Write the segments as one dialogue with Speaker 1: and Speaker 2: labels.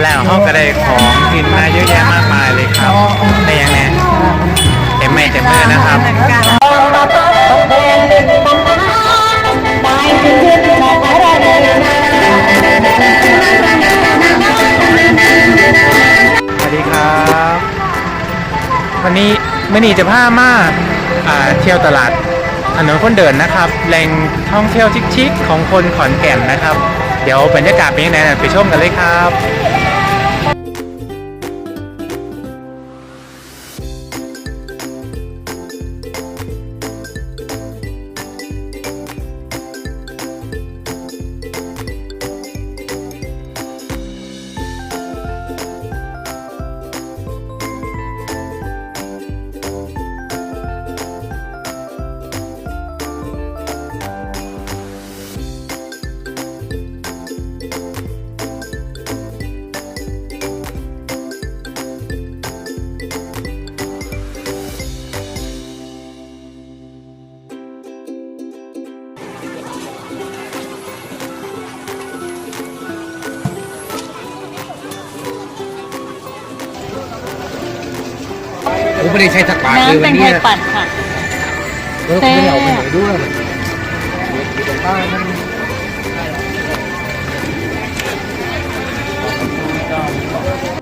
Speaker 1: แล้วเขาก็ได้ของกินมาเยอะแยะมากมายเลยครับได้ยังไงเต็มไม่เต็มมือนะครับสวัสดีครับ วันนี้มื่อนี้จะพามาเที่ยวตลาดถนนคนเดินนะครับแหล่งท่องเที่ยวชิคๆของคนขอนแก่นนะครับ เดี๋ยวบรรยากาศเป็นยังไงไปชมกันเลยครับ
Speaker 2: ไม่ได้ใช้สักบาทเลย
Speaker 3: น้ำ
Speaker 2: วั
Speaker 3: เป็นน
Speaker 2: นี้
Speaker 3: ไทยปั่นค่ะ
Speaker 2: เออผมไม่ได้เอาไปไหนด้วย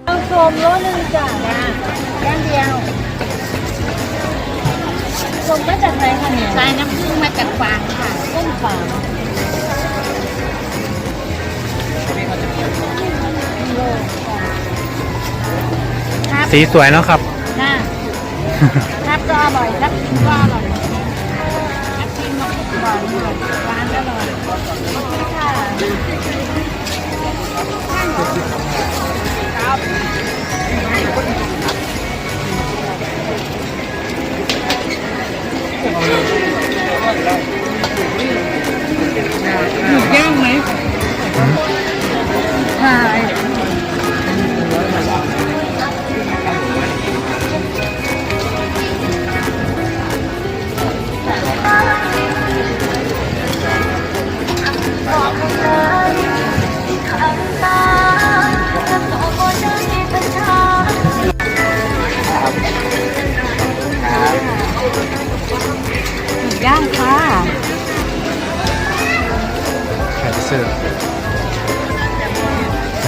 Speaker 3: เอาชมรถหนึ่งจ้ะด้านเดียวชมมาจากไหนคะเนี่ย
Speaker 4: ทรายน้ำผึ้งมาจากฟางค่ะ
Speaker 3: ต้นฝางโลค่ะ
Speaker 1: สีสวยเนาะครับ
Speaker 3: น่าครับก็อร่อยครับก็อร่อยครับกินหวานหวา ใค
Speaker 1: รจะซื้อ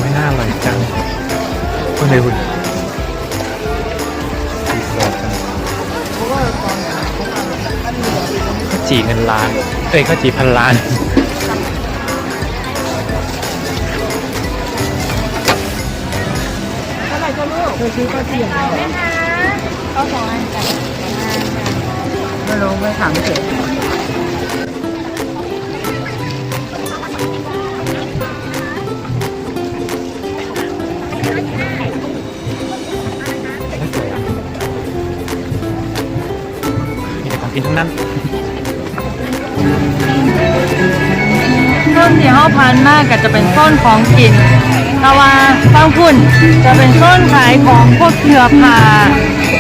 Speaker 1: ไม่น่าอร่อยจังคนเลยคุณสีสวยจังข้าจีเงินล้าน เอ้ยข้าจีพันล้าน
Speaker 3: เอาสองอันจ้ะ
Speaker 2: ไม่ลงไม่ถามเฉย
Speaker 1: มีแต่ของกินทั้งนั้น
Speaker 3: ต้นที่ห้าพันมากก็จะเป็นต้นของกินแต่ว่าบางคุณจะเป็นต้นขายของพวกเสื้อผ้า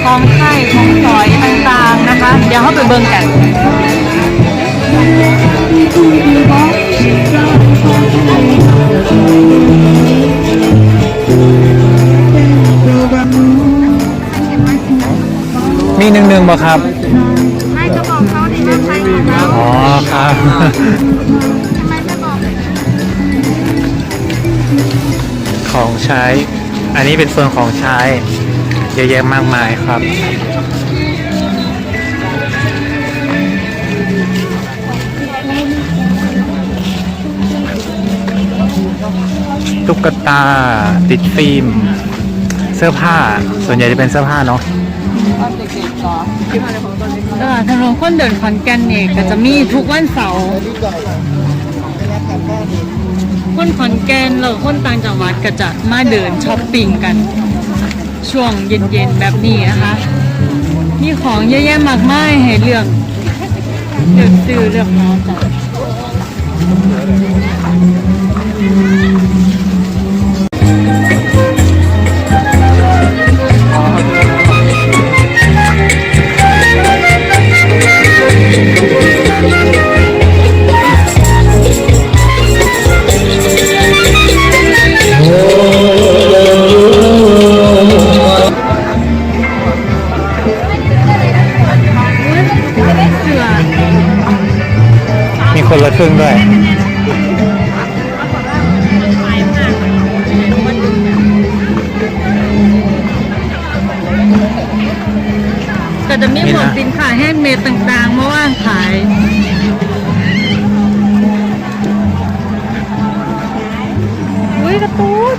Speaker 3: ของไข่ของสอยต่างๆนะคะ เดี๋ยวเขาไปเบิ่งกัน
Speaker 1: บ่ครับ
Speaker 4: ไม่จะบอกเขาในน้ำไทยของเรา
Speaker 1: อ๋อครับ
Speaker 4: ไม่จะบอก
Speaker 1: ของใช้ อันนี้เป็นส่วนของใช้ เยอะแยะมากมายครับ ตุ๊กตาติดฟิล์ม เสื้อผ้า ส่วนใหญ่จะเป็นเสื้อผ้าเนาะ
Speaker 3: ตลาดถนนคนเดินขอนแก่นเนี่ยก็จะมีทุกวันเสาร์คนขอนแก่นหรือคนต่างจังหวัดก็จะมาเดินช้อปปิ้งกัน ช่วงเย็นๆแบบนี้นะคะมีของเยอะแยะมากมายให้เลือกเลือกซื้อเลือกเอาจ้ะ
Speaker 1: ละครึ่งด้วย
Speaker 3: ก็จะมี
Speaker 1: นี่
Speaker 3: พวก
Speaker 1: นะ
Speaker 3: สินค้าแฮนด์เมดต่างๆมาว่างขาย อุ้ยการ์ตูน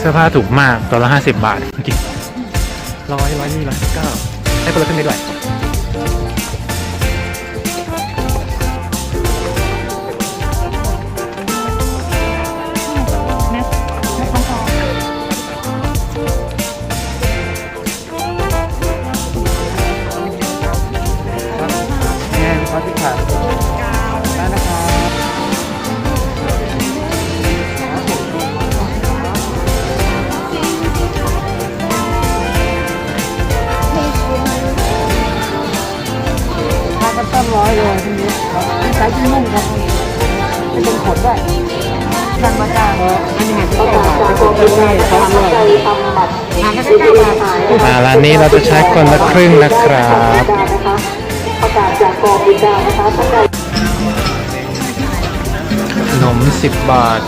Speaker 4: เสื้อ
Speaker 1: ผ้าถูกมากตัวละห้าสิบบาทจริงร้อยร้อยนี่ร้อยเก้าให้คนละครึ่งได้ด้วย
Speaker 2: ใช้ที่นุ่มครับไม่เป็นขนด้วยสั่งมาจาอันนี้ไงเขาจะเป็นที่เขาด้วยอ่าก็จะใกล้มา
Speaker 1: อ่าร้านนี้เราจะใช้คนละครึ่งนะครับ
Speaker 2: ประกาศจากกองบิดานะคะท่านใด
Speaker 1: ขนมสิบบาท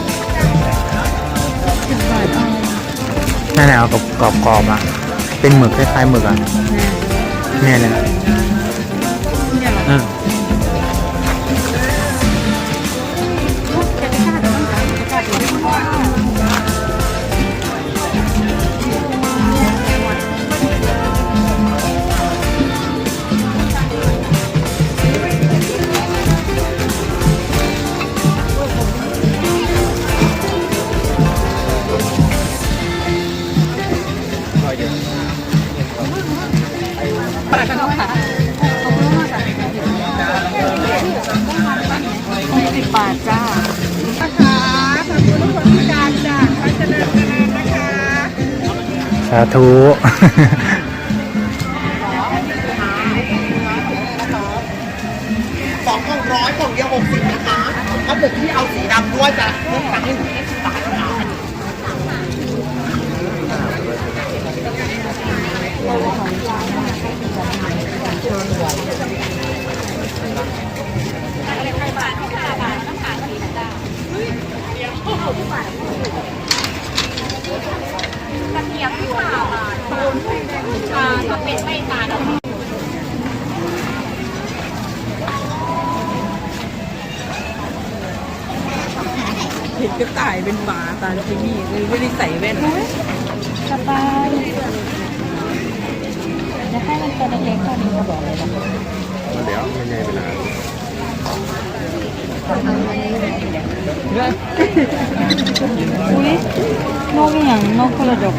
Speaker 1: นั่นแหละเอากับกรอบกรอบๆอะ เป็นหมึกคล้ายๆหมึกอะเนี่ยเนี่ยอืมาธุ
Speaker 5: สองกล่องร้อยกล่องเดียวหกสิบนะคะถ้าเกิดที่เอาสีดำด้วยจะลดราคาให้ถึงยี่สิบบาทนะคะ
Speaker 4: กระเที ยมที่ข่าวอะตูนอ่าถ้าเป็นไม่ทาน
Speaker 2: เห็นกระต่ายเป็นหมาตาที่นี่เลยไม่ได้ใส่แว่น
Speaker 3: สบายจะให้มันตัวเล็กๆกว่านี้ก็บอกเลยนะ อุ้ยนกอย่างนกกระดก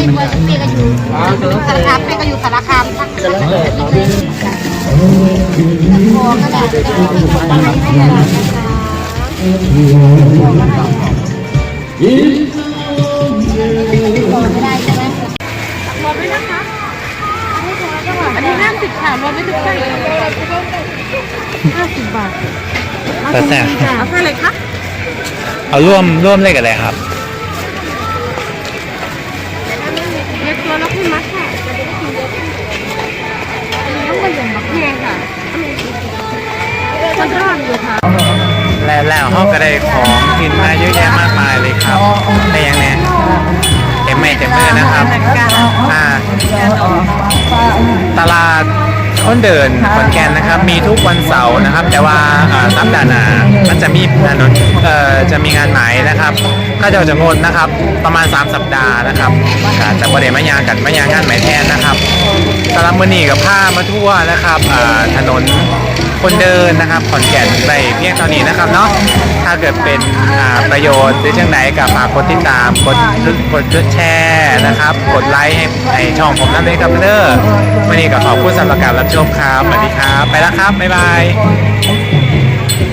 Speaker 3: โอ้
Speaker 2: ย
Speaker 4: วันเปียก็อยู่สารคามเปียก็อยู่สารคามทั้ง
Speaker 2: จะแล้วแต่ครับ
Speaker 4: โอ้ก็ได้จะมีคนอะไรให้เรานะคะไม่ได้ใช่ไหมรวมด้วยนะคะ
Speaker 3: อันนี้ห้าสิบค่ะรวมไม่ทุกไส้ห้าสิบบาท
Speaker 1: แต่แซ่บ
Speaker 3: เอาไส้อะไรคะ
Speaker 1: เอาร่วมร่วมเลยกันเลยครับ
Speaker 3: ค่ะมันทอดอยู่ค่ะ
Speaker 1: แล้วแล้วเขาก็ได้ของกินมาเยอะแยะมากมายเลยครับในอย่างเนี้ยเต็มไม่เต็มมือนะครับอ่าตลาดคนเดินขอนแก่นนะครับ มีทุกวันเสาร์นะครับ แต่ว่าอ่าสัปดาห์หน้ามันจะมีถนนเอ่อจะมีงานไหมนะครับก็จะจะงดนะครับ ประมาณ 3 สัปดาห์นะครับอ่าแต่ประเดี๋ยวมายางกันมายางงานไหมแทนนะครับสำหรับมือนีกับผ้ามาทั่วนะครับถนนคนเดินนะครับขอนแก่นไปเพียงเท่านี้นะครับเนาะถ้าเกิดเป็นประโยชน์หรือเช่งไหนกับฝากกดติดตามกดกดแชร์นะครับ กดไลค์ให้ในช่องผมนั่นเลยครับเด้อวันนี้ก็ขอบคุณสำหรับการรับชมครับสวัสดีครับ ไปแล้วครับ บ๊ายบาย